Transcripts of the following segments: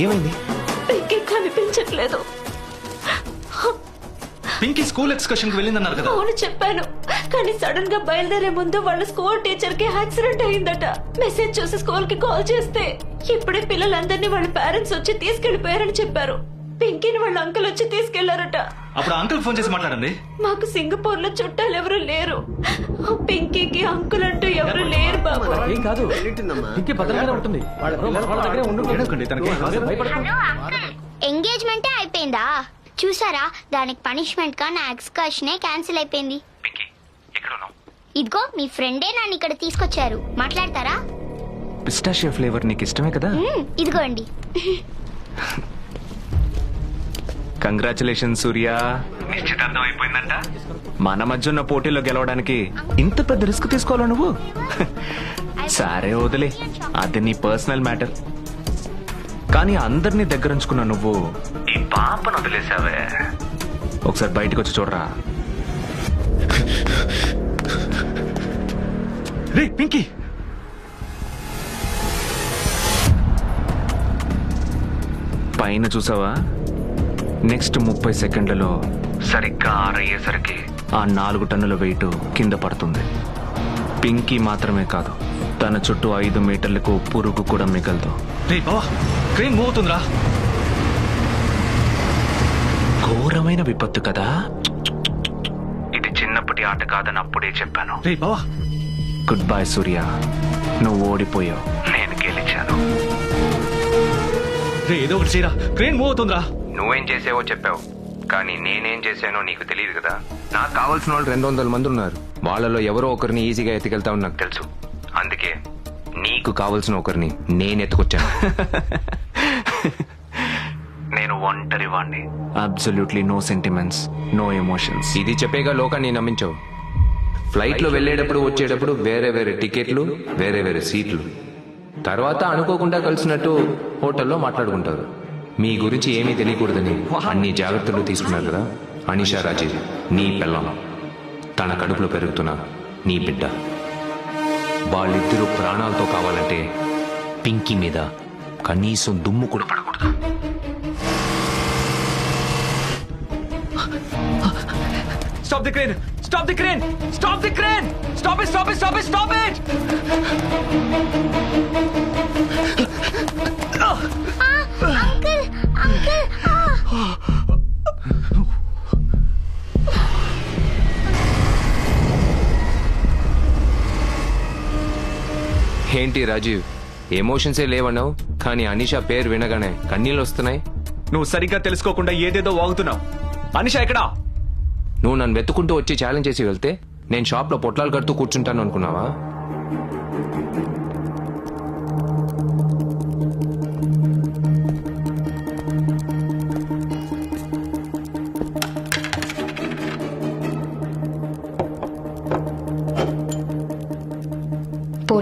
ఏమైంది? పింకీ కనిపించట్లేదు. పింకీ స్కూల్ ఎక్స్కర్షన్కి వెళ్ళిందన్నారు కదా. అవును చెప్పాను. కానీ సడన్గా బయలుదేరే ముందు వాళ్ళ స్కూల్ టీచర్కి యాక్సిడెంట్ అయిందట మెసేజ్ చూసి స్కూల్కి కాల్ చేస్తే ఇప్పుడే పిల్లలందరినీ వాళ్ళ పేరెంట్స్ వచ్చి తీసుకెళ్ళిపోయారని చెప్పారు. పింకీని వాళ్ళ అంకుల్ వచ్చి తీసుకెళ్ళారట. అప్పుడు అంకుల్ ఫోన్ చేసి మాట్లాడండి. మాకు సింగపూర్లో చుట్టాలు ఎవరు లేరు. పింకీకి అంకుల్ అంటూ ఎవరు లేరు బాబు. ఏం కాదు. ఇంకే భద్రంగానే ఉంటుంది. వాళ్ళ దగ్గరే. ఎంగేజ్మెంటే అయిపోయిందా? చూసారా? దానికి పనిష్మెంట్గా నా ఎక్స్కర్షనే క్యాన్సిల్ అయిపోయింది. ఇదిగో మీ ఫ్రెండే నన్ను ఇక్కడ తీసుకొచ్చారు. మాట్లాడతారా? పిస్టాషియో ఫ్లేవర్ నీకు ఇష్టమే కదా? ఇదిగోండి. కంగ్రాచులేషన్ సూర్య. నిశ్చితార్థం అయిపోయిందంట మన మధ్య ఉన్న పోటీలో గెలవడానికి ఇంత పెద్ద రిస్క్ తీసుకోవాలా నువ్వు? సరే వదిలే. అది నీ పర్సనల్ మ్యాటర్ కానీ అందరినీ దగ్గరుంచుకున్న నువ్వు ఈ పాపను వదిలేసావే. ఒకసారి బయటకు వచ్చి చూడరా. రే పింకీ! పైన చూసావా? నెక్స్ట్ ముప్పై సెకండ్లలో సరిగ్గా ఆరయ్యేసరికి ఆ నాలుగు టన్నుల వెయిట్ కింద పడుతుంది. పింకీ మాత్రమే కాదు తన చుట్టూ ఐదు మీటర్లకు పురుగు కూడా మిగలదు. మూవ్ అవుతుందిరా. ఘోరమైన విపత్తు కదా? ఇది చిన్నప్పటి ఆట కాదని అప్పుడే చెప్పాను. Goodbye Surya. నువ్వు ఓడిపోయావు. నేను గెలిచాను. ఏదో ఒకటి చేయరా. క్రెయిన్ మూవ్ అవుతుందిరా. నువ్వేం చేసావో చెప్పావు. కానీ నేనేం చేశానో నీకు తెలియదు కదా. నాకు కావాల్సిన వాళ్ళు రెండు వందల మంది ఉన్నారు. వాళ్ళలో ఎవరో ఒకరిని ఈజీగా ఎత్తుకెళ్తావు నాకు తెలుసు. అందుకే నీకు కావాల్సిన ఒకరిని నేను ఎత్తుకొచ్చాను. నేను ఒంటరి వాణ్ణి. Absolutely no sentiments no emotions ఇది చెప్పేగా లోకాన్ని నమ్మించావు. ఫ్లైట్లో వెళ్ళేటప్పుడు వచ్చేటప్పుడు వేరే వేరే టికెట్లు వేరే వేరే సీట్లు. తర్వాత అనుకోకుండా కలిసినట్టు హోటల్లో మాట్లాడుకుంటారు. మీ గురించి ఏమీ తెలియకూడదని అన్ని జాగ్రత్తలు తీసుకున్నారు కదా అనిషా రాజీవ్ నీ పిల్లం తన కడుపులో పెరుగుతున్న నీ బిడ్డ వాళ్ళిద్దరూ ప్రాణాలతో కావాలంటే పింకీ మీద కనీసం దుమ్ము కూడా పడకూడదు Stop the crane! Stop the crane! Stop the crane! Stop it! Stop it! Stop it! Stop it! ఏంటి రాజీవ్? ఎమోషన్సే లేవన్నావు? కానీ అనిషా పేరు వినగానే కన్నీళ్ళు వస్తున్నాయి నువ్వు సరిగ్గా తెలుసుకోకుండా ఏదేదో వాగుతున్నావు. అనిషా ఎక్కడా? నువ్వు నన్ను వెతుకుంటూ వచ్చి ఛాలెంజ్ చేసి వెళ్తే నేను షాప్లో పొట్లాలు కడుతూ కూర్చుంటాను అనుకున్నావా?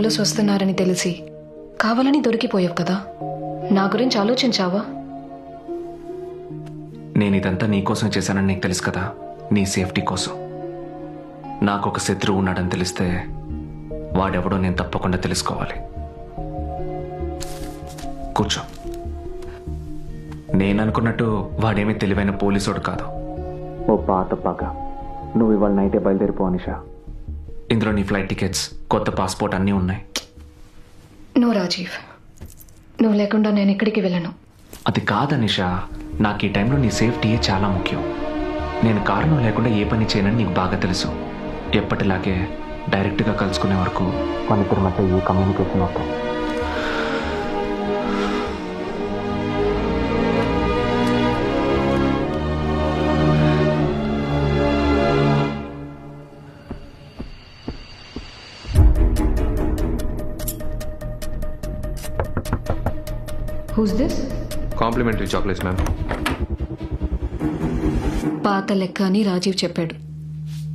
పోలీసు వస్తున్నారని తెలిసి కావాలని దొరికిపోయావు కదా. నా గురించి ఆలోచించావా? నేను ఇదంతా నీకోసం చేశానని నీకు తెలుసు కదా. నీ సేఫ్టీ కోసం. నాకు ఒక శత్రువు ఉన్నాడని తెలిస్తే వాడెవడో నేను తప్పకుండా తెలుసుకోవాలి. కూర్చో. నేను అనుకున్నట్టు వాడేమీ తెలివైన పోలీసోడు కాదు. ఓ పాత పగ. నువ్వు ఇవాళ నైటే బయలుదేరిపో అనిషా. ఇందులో నీ ఫ్లైట్ టికెట్స్ కొత్త పాస్పోర్ట్ అన్నీ ఉన్నాయి. నువ్వు రాజీవ్. నువ్వు లేకుండా నేను ఎక్కడికి వెళ్ళను. అది కాదనిషా నాకు ఈ టైంలో నీ సేఫ్టీయే చాలా ముఖ్యం. నేను కారణం లేకుండా ఏ పని చేయనని నీకు బాగా తెలుసు. ఎప్పటిలాగే డైరెక్ట్గా కలుసుకునే వరకు మన ఇద్దరి మధ్య ఏ కమ్యూనికేషన్ అవుతాం who's this complimentary chocolates ma'am పాత లెక్క అని రాజీవ్ చెప్పాడు.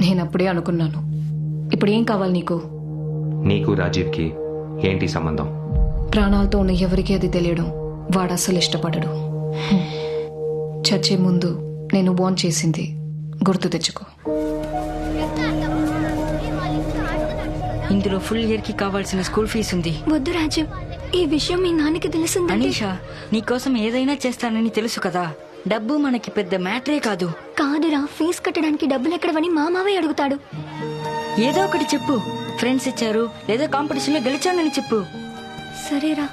నేను అప్పుడే అనుకున్నాను. ఇప్పుడు ఏం కావాలి నీకు? నీకు రాజీవ్కి ఏంటి సంబంధం? ప్రాణాలతో ఉన్న ఎవరికీ అది తెలియడం వాడు అస్సలు ఇష్టపడడు. చచ్చే ముందు నేను వాన్ చేసింది గుర్తు తెచ్చుకో. ఇందులో ఫుల్ ఇయర్కి కావాల్సిన స్కూల్ ఫీజు ఉంది. వద్దు రాజు ఈ విషయం మీ నాన్నకి తెలిసిందంటే అనీషా నీకోసం ఏదైనా చేస్తానని తెలుసు కదా. డబ్బు మనకి పెద్ద మ్యాటరే కాదు. కాదురా ఫీజు కట్టడానికి డబ్బులు ఎక్కడవని మా మావయ్య అడుగుతాడు. ఏదో ఒకటి చెప్పు. ఫ్రెండ్స్ ఇచ్చారు లేదా కాంపిటీషన్లో గెలిచానని చెప్పు. సరేరా.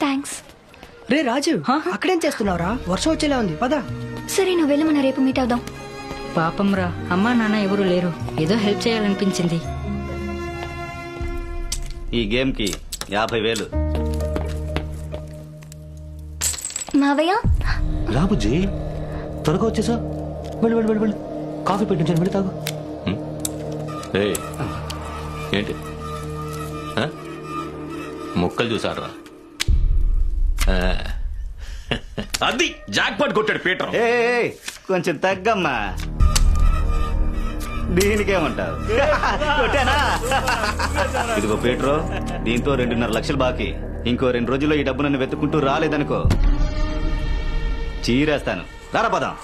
థ్యాంక్స్ రే రాజు అక్కడేం చేస్తున్నావురా? వర్షం వచ్చేలా ఉంది. పదా. సరే నువ్వు వెళ్ళి మన రేపు మీట్ అవుదాం. పాపం రా. అమ్మా నాన్న ఎవరు లేరు. ఏదో హెల్ప్ చేయాలనిపించింది. ఈ గేమ్కి యాభై వేలు. మావయ్య? రాబుజ్జి త్వరగా వచ్చేసా? వెళ్ళి వెళ్ళి వెళ్ళి వెళ్ళి. కాఫీ పెట్టించాను వెళ్ళి తాగు. ఏయ్, ఏంటి? ముక్కలు చూసారా అది జాక్ పాట్ కొట్టాడు పీటర్. కొంచెం తగ్గమ్మా. దీనికేమంటావు కొట్టానా? ఇదిగో పీట్రో దీంతో రెండున్నర లక్షలు బాకీ. ఇంకో రెండు రోజుల్లో ఈ డబ్బు నన్ను వెతుక్కుంటూ రాలేదనుకో. చీరేస్తాను. రారా పదం.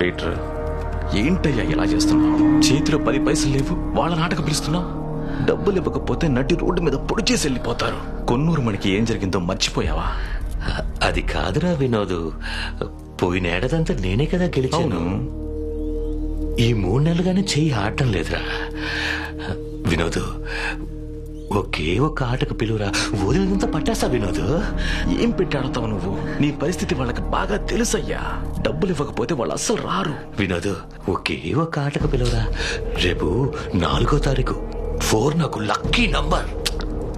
పీటర్ ఏంటయ్యా ఇలా చేస్తున్నావు? చేతిలో పది పైసలు లేవు వాళ్ళ నాటక పిలుస్తున్నావు? డబ్బులు ఇవ్వకపోతే నటి రోడ్డు మీద పొడి చేసి వెళ్ళిపోతారు. కొన్నూరు మనకి ఏం జరిగిందో మర్చిపోయావా? అది కాదురా వినోదు. పోయినేడదంతా నేనే కదా గెలిచాను. ఈ మూడు నెలలుగానే చెయ్యి ఆడటం లేదురా. వినోదు ఒకే ఒక్క ఆటకు పిలువురా. వదిలినంత పట్టేస్తా వినోదు. ఏం పెట్టాడతావు నువ్వు? నీ పరిస్థితి వాళ్ళకి బాగా తెలుసయ్యా. డబ్బులు ఇవ్వకపోతే వాళ్ళు అస్సలు రారు. వినోదు ఒకే ఒక్క ఆటకు పిలువురా. రేపు నాలుగో తారీఖు ఫోర్ నాకు లక్కీ నంబర్.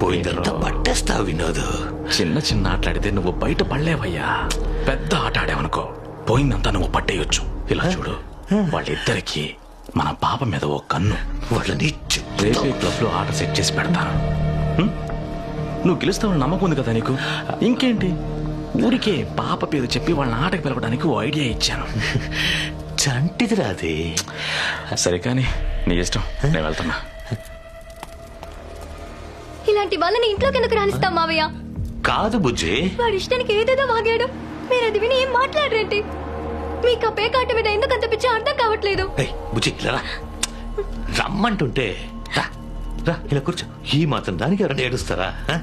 పోయిందంతా పట్టేస్తా వినోదు. చిన్న చిన్న ఆటలాడితే నువ్వు బయట పడలేవయ్యా. పెద్ద ఆట ఆడావనుకో. పోయిందంతా నువ్వు పట్టేయొచ్చు. ఇలా చూడు. వాళ్ళిద్దరికి మన పాప మీద ఓ కన్ను. వాళ్ళని రేపే క్లబ్లో ఆట సెట్ చేసి పెడతాను? నువ్వు గెలుస్తావని నమ్మకం ఉంది కదా నీకు? ఇంకేంటి? ఊరికే పాప పేరు చెప్పి వాళ్ళని ఆటకు పిలవడానికి ఓ ఐడియా ఇచ్చాను. చంటిదిరా అది. సరే కానీ నీ ఇష్టం. నేను వెళ్తున్నా. ఇలాంటి వాళ్ళని ఇంట్లోకి ఎందుకు రానిస్తాం మావయ్య? కాదు బుజ్జి. వాడి ఇష్టానికి ఏదేదో వాగాడు. మీరు అది విని ఏం మాట్లాడరేంటి? మీకు ఆ పేకాట మీద ఎందుకు అంత పిచ్చి అర్థం కావట్లేదు. ఏయ్, బుజ్జి ఇలా రా. రమ్మంటుంటే రా, రా ఇలా కూర్చో. ఈ మాత్రం దానికి ఎవరైనా ఏడుస్తారా? ఆ?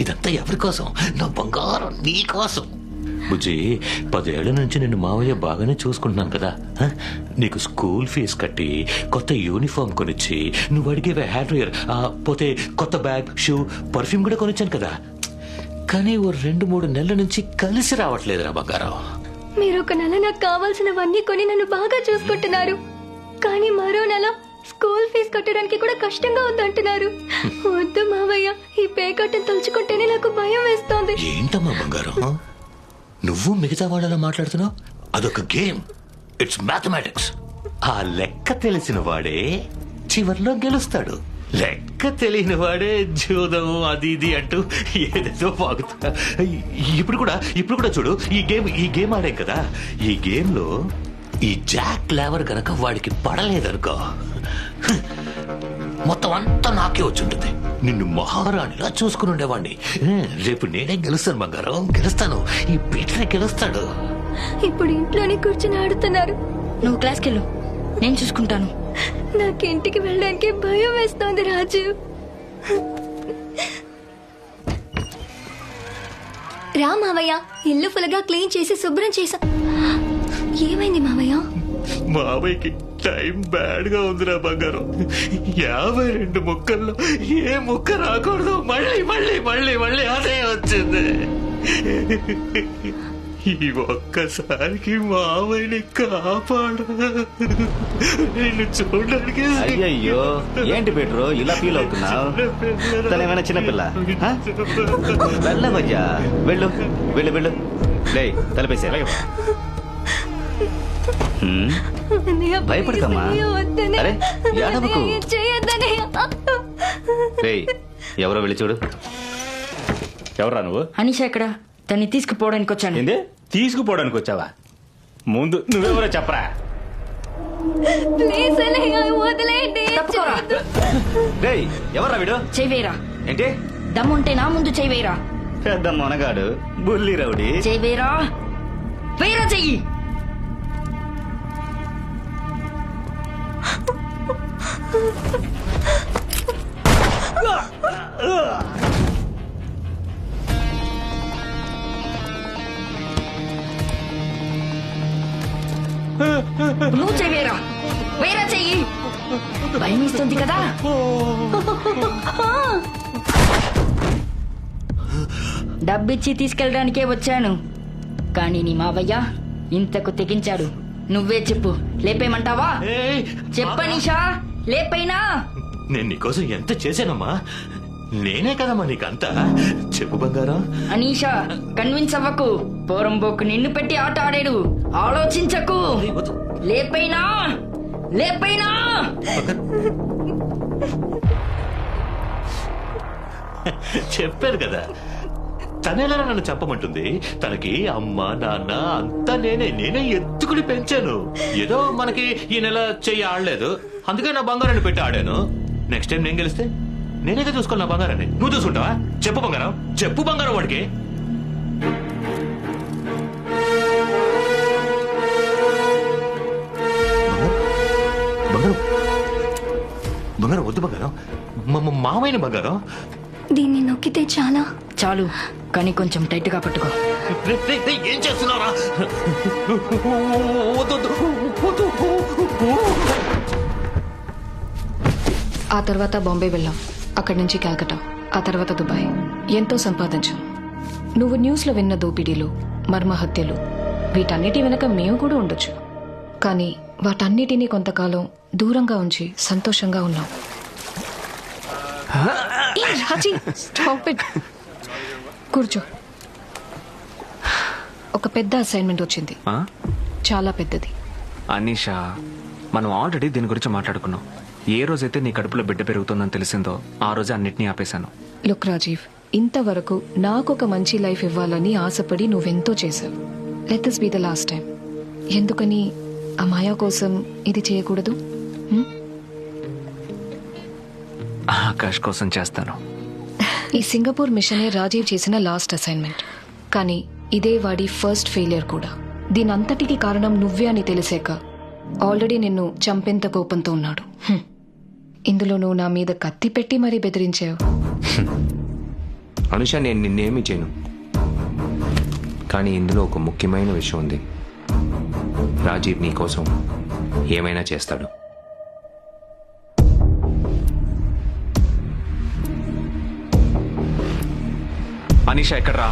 ఇదంతా ఎవరి కోసం? నా బంగారం నీ కోసం. బుజ్జి పదేళ్ళ నుంచి నిన్ను మావయ్య బాగానే చూసుకుంటున్నాను కదా. ఆ? నీకు స్కూల్ ఫీజు కట్టి కొత్త యూనిఫామ్ కొనిచ్చి నువ్వు అడిగేవే హ్యాడ్ వేర్ పోతే కొత్త బ్యాగ్ షూ పర్ఫ్యూమ్ కూడా కొనిచ్చాను కదా. కానీ ఓ రెండు మూడు నెలల నుంచి కలిసి రావట్లేదురా బంగారం. మీరు ఒక నెల నాకు కావాల్సినవన్నీ కొని నన్ను బాగా చూసుకుంటున్నారు. కానీ మరో నెల స్కూల్ ఫీజు కట్టడానికి కూడా కష్టంగా ఉందంటున్నారు. వద్దు మావయ్య ఈ పేకట్టను తలుచుకుంటేనే నాకు భయం వేస్తోంది. ఏంటమ్మా బంగారం? నువ్వు మిగతా వాళ్ళలా మాట్లాడుతున్నావు? అదొక గేమ్. ఇట్స్ మ్యాథమెటిక్స్ ఆ లెక్క తెలిసిన వాడే చివర్లో గెలుస్తాడు. లెక్క తెలియని వాడే జూదం అది ఇది అంటూ ఏదేదో వాగుతా. ఇప్పుడు కూడా ఇప్పుడు కూడా చూడు ఈ గేమ్ ఈ గేమ్ ఆడాం కదా. ఈ గేమ్లో ఈ జాక్ లేవర్ గనక వాడికి పడలేదనుకో మొత్తం అంతా నాకే వచ్చుంటుంది నిన్ను మహారాణిలా చూసుకుని ఉండేవాడిని రేపు నేనే గెలుస్తాను బంగారం గెలుస్తాను. ఈ పీటరే గెలుస్తాడు. ఇప్పుడు ఇంట్లోనే కూర్చుని ఆడుతున్నారు. నువ్వు క్లాస్కి వెళ్ళు నేను చూసుకుంటాను. నాకు ఇంటికి వెళ్ళడానికి భయం వేస్తోంది రాజు. రా మావయ్య. ఇల్లు ఫుల్గా క్లీన్ చేసి శుభ్రం చేసా. ఏమైంది మావయ్య? మావయ్యకి టైం బ్యాడ్గా ఉందిరా బంగారం. యాభై రెండు ముక్కల్లో ఏ ముక్క రాకూడదు. మళ్ళీ మళ్ళీ మళ్ళీ మళ్ళీ అదే వచ్చింది. ఈ ఒక్కసారికి మావయ్యని కాపాడ. నిన్ను చూడడానికి అయ్యయ్యో ఏంటి పీట్రో ఇలా ఫీల్ అవుతున్నావు? తనేమైనా చిన్నపిల్ల ఆ? వెళ్ళవయ్యా వెళ్ళు వెళ్ళు వెళ్ళు లే తలపేసే. అరే, ఏడవకు. రేయ్ ఎవరో వెళ్ళి చూడు. ఎవరా నువ్వు అనీష ఎక్కడ తన్ని తీసుకుపోవడానికి వచ్చాను ఏంది? తీసుకుపోవడానికి వచ్చావా ముందు నువ్వెవరో చెప్పరా. ప్లీజ్ అన్నయ్య, వదిలేయండి. తప్పుకోరా. రేయ్ ఎవరా వీడు? ఏంటి? దమ్ముంటే నా ముందు చెయ్వేరా పెద్ద మొనగాడు బుల్లి రౌడీ. చెయ్వేరా వేరా చెయ్యి. నువ్వు చెయ్యరా వేరే చెయ్యి. భయం ఇస్తుంది కదా. డబ్బిచ్చి తీసుకెళ్ళడానికే వచ్చాను. కానీ నీ మావయ్య ఇంతకు తెగించాడు. నువ్వే చెప్పు. లేపేయమంటావా? ఏయ్, చెప్పనీషా లేపైనా. నేను నీకోసం ఎంత చేశానమ్మా? నేనే కదమ్మా నీకంతా. చెప్పు బంగారం. అనీషా కన్విన్స్ అవ్వకు. పోరంబోకు నిన్ను పెట్టి ఆట ఆడాడు. ఆలోచించకు. లేపైనా! లేపైనా! చెప్పాను కదా. తనేలా నన్ను చెప్పమంటుంది తనకి అమ్మ నాన్న అంతా నేనే నేనే ఎత్తుకుని పెంచాను. ఏదో మనకి ఈ నెల చెయ్యి ఆడలేదు. అందుకే నా బంగారాన్ని పెట్టి ఆడాను. నెక్స్ట్ టైం నేను గెలిస్తే నేనేగా చూసుకోవాలి నా బంగారాన్ని. నువ్వు చూసుకుంటావా? చెప్పు బంగారం. చెప్పు బంగారం వాడికి. వద్దు బంగారం మా మా మావైన బంగారం దీన్ని నొక్కితే చాలా? చాలు కానీ కొంచెం టైట్గా పట్టుకో ఏం చేస్తున్నారా. ఆ తర్వాత బాంబే వెళ్ళాం. అక్కడి నుంచి కాల్కటా ఆ తర్వాత దుబాయ్. ఎంతో సంపాదించాం. నువ్వు న్యూస్లో విన్న దోపిడీలు మర్మ హత్యలు వీటన్నిటి వెనక మేము కూడా ఉండొచ్చు. కానీ వాటన్నిటినీ కొంతకాలం దూరంగా ఉంచి సంతోషంగా ఉన్నాం. రాజీ, stop it. కూర్చో. ఒక పెద్ద అసైన్మెంట్ వచ్చింది? చాలా పెద్దది. అనీషా మనం ఆల్రెడీ దీని గురించి మాట్లాడుకున్నాం. ఏ రోజైతే నీ కడుపులో బిడ్డ పెరుగుతుందని తెలిసిందో ఆ రోజు అన్నిటినీ ఆపేశాను. లుక్ రాజీవ్ ఇంతవరకు నాకు ఒక మంచి లైఫ్ ఇవ్వాలని ఆశపడి నువ్వెంతో చేశావు. Let this be the last time ఎందుకని ఆ మాయా కోసం ఇది చేయకూడదు? హ్మ్? ఆకాష్ కోసం చేస్తాను. ఈ సింగపూర్ మిషనే రాజీవ్ చేసిన లాస్ట్ అసైన్మెంట్. కానీ ఇదే వాడి ఫస్ట్ ఫెయిలియర్ కూడా. దీని అంతటికి కారణం నువ్వే అని తెలిసాక ఆల్రెడీ నిన్ను చంపేంత కోపంతో ఉన్నాడు. ఇందులో నువ్వు నా మీద కత్తి పెట్టి మరీ బెదిరించావు. అనుష నేను నిన్నేమి చేయను. కానీ ఇందులో ఒక ముఖ్యమైన విషయం ఉంది. రాజీవ్ నీ కోసం ఏమైనా చేస్తాడు. అనీషా ఎక్కడ్రా?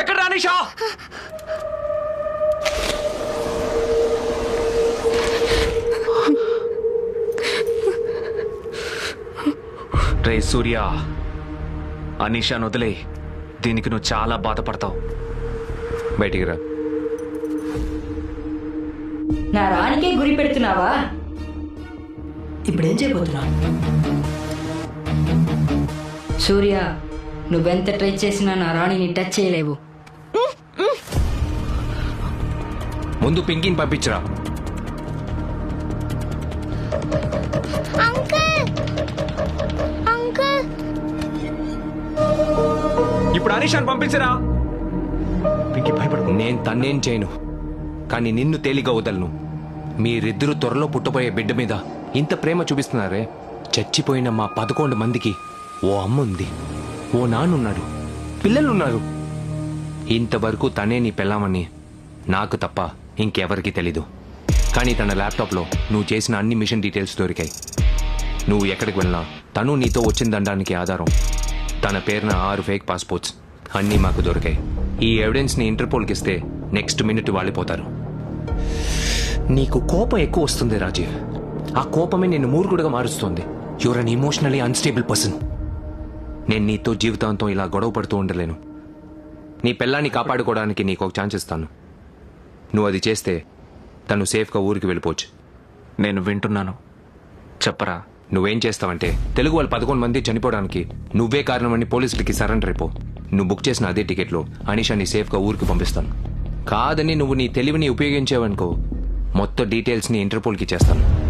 ఎక్కడ్రా అనీషా రే సూర్య అనీషాను వదిలే దీనికి నువ్వు చాలా బాధపడతావు. బయటికి రా. నా రానికే గురి పెడుతున్నావా? ఇప్పుడేం చేయబోతున్నావు? సూర్య నువ్వెంత ట్రై చేసినా నా రాణిని టచ్ చేయలేవు. ముందు పింకీని పంపించరా. అంకుల్! అంకుల్! ఇప్పుడు అనీషాను పంపించరా? పింకీ భయపడు నేను తన్నేం చేయను. కానీ నిన్ను తేలిగా వదలను. మీరిద్దరూ త్వరలో పుట్టబోయే బిడ్డ మీద ఇంత ప్రేమ చూపిస్తున్నారే? చచ్చిపోయిన మా పదకొండు మందికి ఓ అమ్మ ఉంది ఓ నాన్నున్నాడు పిల్లలున్నారు. ఇంతవరకు తనే నీ పెళ్ళామని. నాకు తప్ప ఇంకెవరికీ తెలీదు. కానీ తన ల్యాప్టాప్లో నువ్వు చేసిన అన్ని మిషన్ డీటెయిల్స్ దొరికాయి. నువ్వు ఎక్కడికి వెళ్ళినా తను నీతో వచ్చిందనడానికి ఆధారం. తన పేరున ఆరు ఫేక్ పాస్పోర్ట్స్ అన్నీ మాకు దొరికాయి. ఈ ఎవిడెన్స్ని ఇంటర్పోల్కి ఇస్తే నెక్స్ట్ మినిట్ వాలిపోతారు నీకు కోపం ఎక్కువ వస్తుంది రాజీవ్. ఆ కోపమే నిన్ను మూర్ఖుడిగా మారుస్తుంది. You're an emotionally unstable person నేను నీతో జీవితాంతం ఇలా గొడవ పడుతూ ఉండలేను. నీ పిల్లాన్ని కాపాడుకోవడానికి నీకు ఒక ఛాన్స్ ఇస్తాను. నువ్వు అది చేస్తే తను సేఫ్గా ఊరికి వెళ్ళిపోవచ్చు. నేను వింటున్నాను. చెప్పరా? నువ్వేం చేస్తావంటే తెలుగు వాళ్ళు పదకొండు మంది చనిపోవడానికి నువ్వే కారణమని పోలీసులకి సరెండర్ అయిపో. నువ్వు బుక్ చేసిన అదే టికెట్లో అనీషాని సేఫ్గా ఊరికి పంపిస్తాను. కాదని నువ్వు నీ తెలివిని ఉపయోగించావనుకో మొత్తం డీటెయిల్స్ని ఇంటర్పోల్కి చేస్తాను